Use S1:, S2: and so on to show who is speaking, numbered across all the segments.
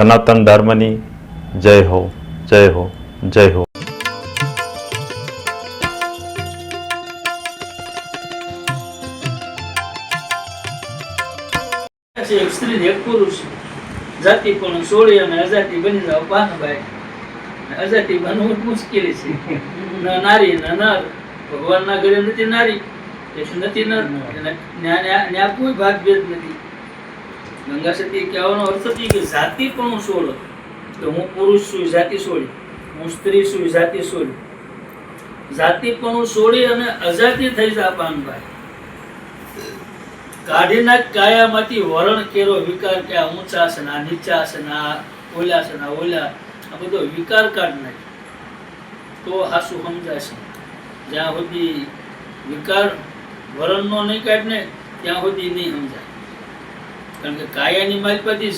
S1: સનાતન ધર્મની જય હો જય હો જય હો.
S2: એક સ્ત્રી, એક પુરુષ. જાતિ પણ સોળી અને અજાતિ બની જાવ પાનભાઈ અજાતિ બનવું મુશ્કેલી છે. ન નારી, ન નર. ભગવાનના ઘરે નથી નારી. તેથી નથી નર. એને ન્યા- ભાગ ભેદ નથી. ગંગા સતી કહેવાનો અર્થ એ કે જાતિ પણ હું સોળો. તો હું પુરુષ છું જાતિ છોડી હું સ્ત્રી છું જાતિ છોડી જાતિ પણ હું છોડી અને અજાતિ થઈ જા પાનભાઈ. કાઢી કાયામાંથી વરણ કેરો વિકાર કે ઊંચા છે ના, નીચા છે ના, ઓલા છે ના, ઓલા. આ બધો વિકાર કાઢ નાખ. તો હાસુ સમજાશે જ્યાં સુધી વિકાર વરણનો નહીં કાઢ ને ત્યાં સુધી નહીં સમજાય. કારણ કે કાયાની માલપાથી જ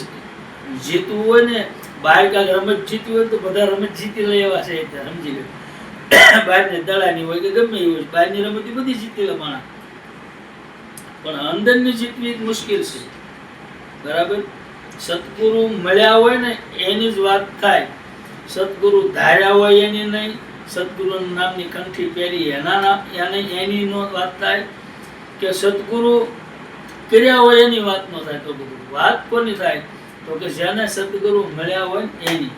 S2: જીતવું હોય ને, બહાર કાંક રમત જીતવી હોય તો બધા રમત જીતી લે એવા છે એટલે સમજી લે. બહારની દડાની હોય કે ગમે એ હોય, બહારની રમત બધી જીતી લે માણસ. પણ અંદરની જીતવી જ મુશ્કેલ છે. બરાબર? સદગુરુ મળ્યા હોય ને, એની જ વાત થાય. સદગુરુ ધાર્યા હોય એની નહીં સદગુરુ નામની કંઠી પહેરી એના નામ, એની એની નો વાત થાય. કે સદગુરુ કર્યા હોય એની વાત ન થાય તો બધું. વાત કોની થાય? તો કે જેને સદગુરુ મળ્યા હોય એની.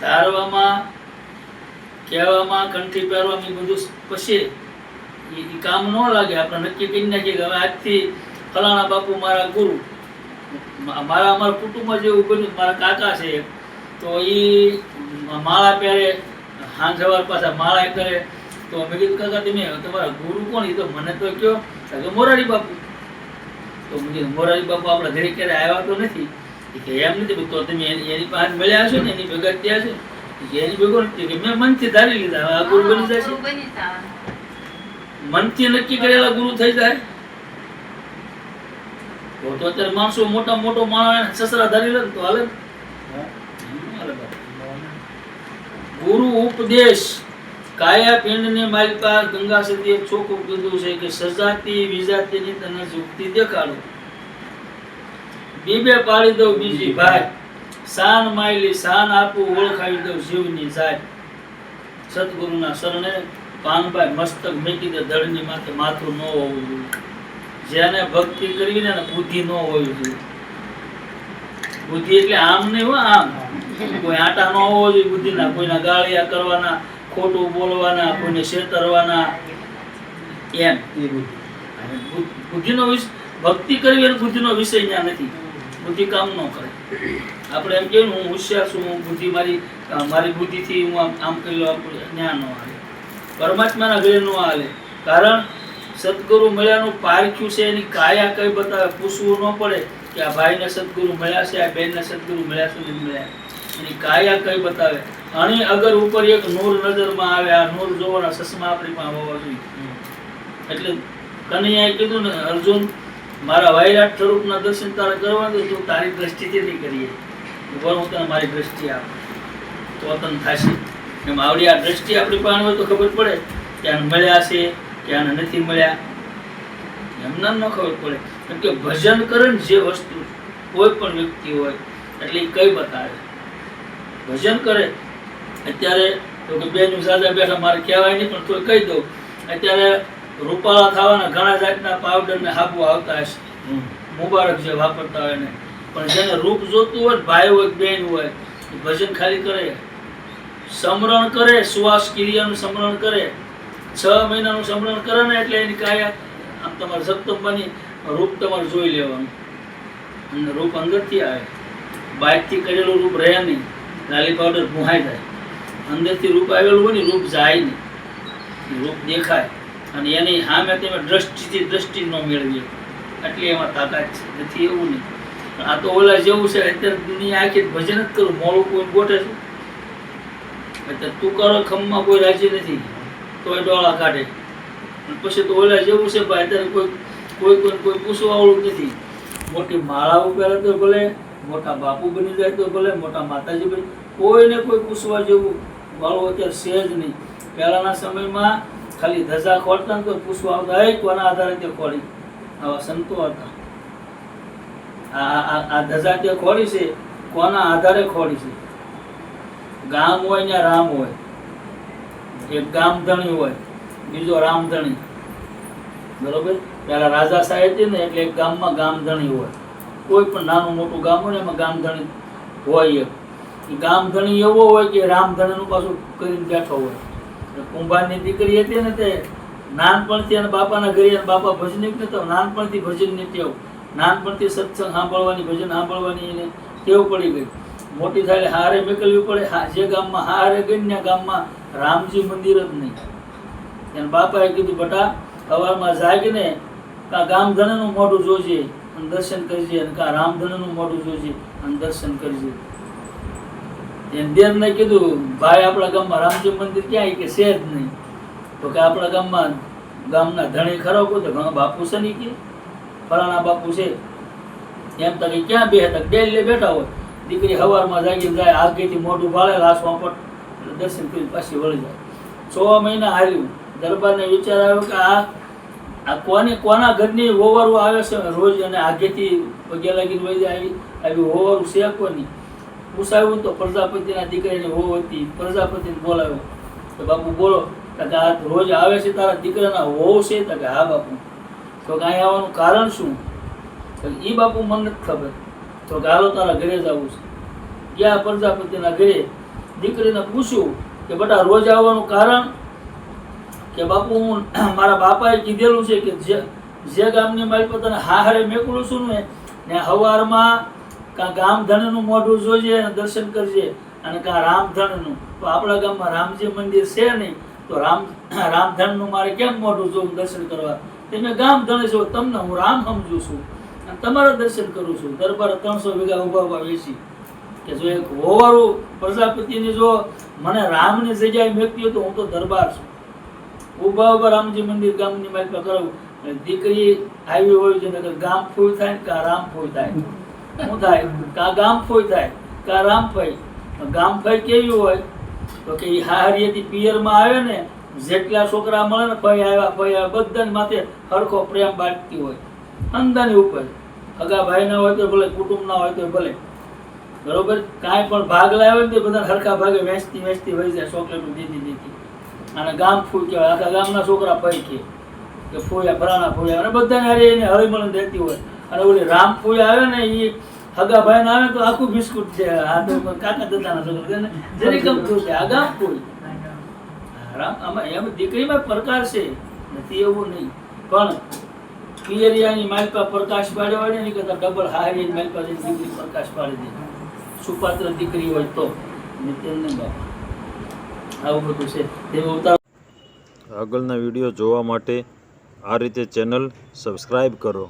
S2: તારવામાં કહેવામાં, કંઠી પહેરવામાં બધું પછી એ કામ ન લાગે. આપણે નક્કી કરી નાખીએ કે હવે આજથી ફલાણા બાપુ મારા ગુરુ. મારા અમારા કુટુંબમાં જેવું બન્યું. મારા કાકા છે. તો એ માળા પહેરે હાંજ સવાર પાછા માળા કરે. તો મેં કીધું, કાકા, તમે તમારા ગુરુ કોણ? એ તો મને તો કયો તો કે મોરારી બાપુ. તો મોરારી બાપુ આપણા ઘરે ક્યારે આવ્યા તો નથી? કે એમ નથી તો તમે એની પાસે મળ્યા છો ને એની ભેગા ત્યાં છો એની ભેગો કે મેં મનથી ધારી લીધા આ ગુરુ બની જશે. મનથી નક્કી કરેલા ગુરુ થઈ જાય. તો તો અત્યારે માણસો મોટા મોટો માણસ સસરા ધારી લે તો હાલે. ગુરુ ઉપદેશ. કાયા માલિકા ગંગા સતીએ ચોખ્ખું કીધું છે કે સજાતી વિજાતીની તને યુક્તિ દેખાડો. બીબે પાડી દઉં બીજી ભાઈ. શાન માયલી શાન આપું ઓળખાવી દઉં જીવની જાય સદગુરુના શરણે પાનભાઈ મસ્તક મેકી દે ધડની માથે માથું ન હોવું જોઈએ. જેને ભક્તિ કરવી ને બુદ્ધિ ન હોવી જોઈએ. બુદ્ધિ એટલે આમ નહીં હો આમ. કોઈ આટા ન હોવો જોઈએ બુદ્ધિના, કોઈના ગાળિયા કરવાના ખોટું બોલવાના કોઈને છેતરવાના એમ. બુદ્ધિનો વિષય ભક્તિ કરવી અને બુદ્ધિનો વિષય ત્યાં નથી. બુદ્ધિ કામ ન કરે. આપણે એમ કહીએ હું હોશિયાર છું હું બુદ્ધિ મારી મારી બુદ્ધિથી હું આમ આમ કરી લઉં ત્યાં જ્ઞાન ન હાલે. પરમાત્માના ઘરે ન હાલે. કારણ સદગુરુ મળ્યાનું પારખ્યું છે એની કાયા કઈ બતાવે પૂછવું ન પડે કે આ ભાઈને સદગુરુ મળ્યા છે આ બેનને સદગુરુ મળ્યા છે મળ્યા એની કાયા કઈ બતાવે? આની અગર ઉપર એક નૂર નજરમાં આવે, આ નૂર જોવાના ચશ્મા આપણી પાસે હોવા જોઈએ. એટલે કનૈયાએ કીધું ને, અર્જુન, મારા વૈરાટ સ્વરૂપના દર્શન તારે કરવા દે, તું તારી દ્રષ્ટિથી નહીં કરીએ. ઉપર હું તને મારી દ્રષ્ટિ આપ. તો તને થશે. એમ આવડી આ દ્રષ્ટિ આપણી પાસે હોય તો ખબર પડે કે આને મળ્યા છે કે આને નથી મળ્યા. એમને ન ખબર પડે. કેમ કે ભજન કરે જે વસ્તુ, કોઈ પણ વ્યક્તિ હોય, એટલે એ કઈ બતાવે? ભજન કરે અત્યારે તો કે બેન આજે બેઠા મારે કહેવાય નહીં પણ તોય કહી દઉં અત્યારે રૂપાળા થવાના ઘણા જાતના પાવડર ને હાબુ આવતા હશે. મુબારક જે વાપરતા હોય ને. પણ જેને રૂપ જોતું હોય ભાઈ હોય બેન હોય ભજન ખાલી કરે. સમરણ કરે શ્વાસ ક્રિયાનું સમરણ કરે. છ મહિનાનું સમરણ કરે ને એટલે એની કાયા આમ તમારે જગદંબાની રૂપ તમારે જોઈ લેવાનું. અને રૂપ અંદરથી આવે. બહારથી કરેલું રૂપ રહે નહીં. લાલી પાવડર ભૂહાઈ જાય. અંદરથી રૂપ આવેલું હોય ને, રૂપ જાય નહીં. રૂપ દેખાય. અને એની સામે તમે દ્રષ્ટિથી દ્રષ્ટિ ન મેળવીએ એટલે એમાં તાકાત છે. નથી એવું નહીં. આ તો ઓલા જેવું છે, અત્યારે દુનિયા આખી ભજન જ કરું. મોડું કોઈ ગોઠે છું? એટલે તું કરો, ખમમાં કોઈ રાજી નથી. તોય ડોળા કાઢે. પછી તો ઓલા જેવું છે, ભાઈ, અત્યારે કોઈ કોઈ કોઈ કોઈ પૂછવા વાળું નથી. મોટી માળાઓ પહેરે તો ભલે મોટા બાપુ બની જાય તો ભલે મોટા માતાજી બની કોઈને કોઈ પૂછવા જેવું વાળું અત્યારે છે જ નહીં. પહેલાંના સમયમાં ખાલી ધજા ખોલતા ને તો પૂછવા આવતા "એ, કોના આધારે તે ખોલી? આવા સંતો હતા. આ ધજા તે ખોલી છે કોના આધારે ખોડી છે? ગામ હોય ને રામ હોય. એક ગામધણી હોય બીજો રામધણી. બરોબર? પેલા રાજા સાહેબ ને એટલે એક ગામમાં ગામધણી હોય. કોઈ પણ નાનું મોટું ગામ હોય ને એમાં ગામધણી હોય એક ગામધણી એવો હોય કે રામધણીનું પાછું કરીને બેઠો હોય. એટલે કુંભારની દીકરી હતી ને તે નાનપણથી અને બાપાના ઘરે અને બાપા ભજનિક ને તો નાનપણથી ભજનની ટેવ નાનપણથી સત્સંગ સાંભળવાની, ભજન સાંભળવાની એને ટેવ પડી ગઈ. મોટી થાય હારે મેકલવી પડે જે ગામમાં હારે ગઈ ને ગામમાં રામજી મંદિર જ નહીં. એના બાપાએ કીધું, બટા, સવારમાં જાગીને કા ગામધણીનું મોઢું જોજે. અને દર્શન કરજે અને કા રામધનુનું મોઢું જોજે અને દર્શન કરજે. દેરને કીધું, ભાઈ, આપણા ગામમાં રામજી મંદિર ક્યાં કે છે જ નહીં. તો કે આપણા ગામમાં ગામના ધણી ખરો કહું તો ઘણા બાપુ છે નહીં કે? ફલાણા બાપુ છે. એમ તો કે ક્યાં બે હતા ડેલી બેઠા હોય. દીકરી સવારમાં જાગી જાય આગેથી મોઢું ભાળે લાસમાં પટ દર્શન કરી પાછી વળી જાય. છ મહિના હાર્યું દરબારને વિચાર આવ્યો કે આ આ કોની કોના ઘરની હોવારું આવે છે રોજ અને આગેથી પગે લાગીને વહી આવી આવી હોવારું છે કોની? પૂછાયું તો પ્રજાપતિના દીકરાની હોવ હતી. પ્રજાપતિને બોલાવ્યો. તો બાપુ બોલો કે આ રોજ આવે છે તારા દીકરાના હોવ છે? તો કે, હા, બાપુ. તો કે અહીં આવવાનું કારણ શું? તો એ બાપુ મને નથી ખબર. તો કે, હાલો, તારા ઘરે જવું છે. ગયા પ્રજાપતિના ઘરે. દીકરીને પૂછ્યું કે, બેટા, રોજ આવવાનું કારણ? કે બાપુ, હું મારા બાપાએ કીધેલું છે કે જે જે ગામની મારી પોતાને તને હારે મેકલું છું ને ને હવારમાં કાં ગામધણનું મોઢું જોજે અને દર્શન કરજે અને કાં રામધણનું તો આપણા ગામમાં રામજી મંદિર છે નહીં, તો રામ રામધણનું મારે કેમ મોઢું જોવું દર્શન કરવા? તમે ગામધણી છો તમને હું રામ સમજુ છું. અને તમારા દર્શન કરું છું. દરબાર ત્રણસો વીઘા ઊભા ઊભા વેચી કે જો એક હોવારું પ્રજાપતિની જો મને રામની જગ્યાએ મેકતી હોય તો હું તો દરબાર છું. ઊભા ઊભા રામજી મંદિર ગામની માલિકા કરાવું અને દીકરી આવી હોય છે નકર ગામ ફૂલ થાય ને કા રામ ફૂલ થાય? શું થાય? કા ગામ ફૂલ થાય? કા રામ ફઈ ગામ ફઈ કેવી હોય? તો કે હાહરીએથી પિયરમાં આવે ને, જેટલા છોકરા મળે ને ફઈ આવ્યા ફઈ આવ્યા, બધાને માથે હરખો પ્રેમ બાંટતી હોય. અંદાની ઉપર. અગા ભાઈના હોય તો ભલે કુટુંબના હોય તો ભલે. બરોબર? કાંઈ પણ ભાગ લાવ્યો ને તે બધા હરખા ભાગે વેચતી વેચતી વહી જાય, ચોકલેટો દીધી દીધી અને ગામ ફૂલ કહેવાય. આખા ગામના છોકરા ભાઈ કે ફૂયા ફલાણા ફોયા. અને બધાને હારે એને હળીમળીને દેતી હોય. અને ઓલી રામ ફોયા આવે ને એ હગા ભાઈ આવે તો આખું બિસ્કુટ છે આ કાકા દાદાના છોકરા. છે ને જરી ગમતું છે આ ગામ ફૂલ રામ, આમાં એમ દીકરીમાં પ્રકાર છે. નથી એવું નહીં. પણ પિયરિયાની માલપા પ્રકાશ પાડ્યો હોય ને કરતાં ડબલ હારી માલપા દીકરી પ્રકાશ પાડી દે. સુપાત્ર દીકરી હોય તો. ને બાપા. આવું બધું છે. તે ઉતાર
S1: આગળના વીડિયો જોવા માટે આ રીતે ચેનલ સબસ્ક્રાઈબ કરો.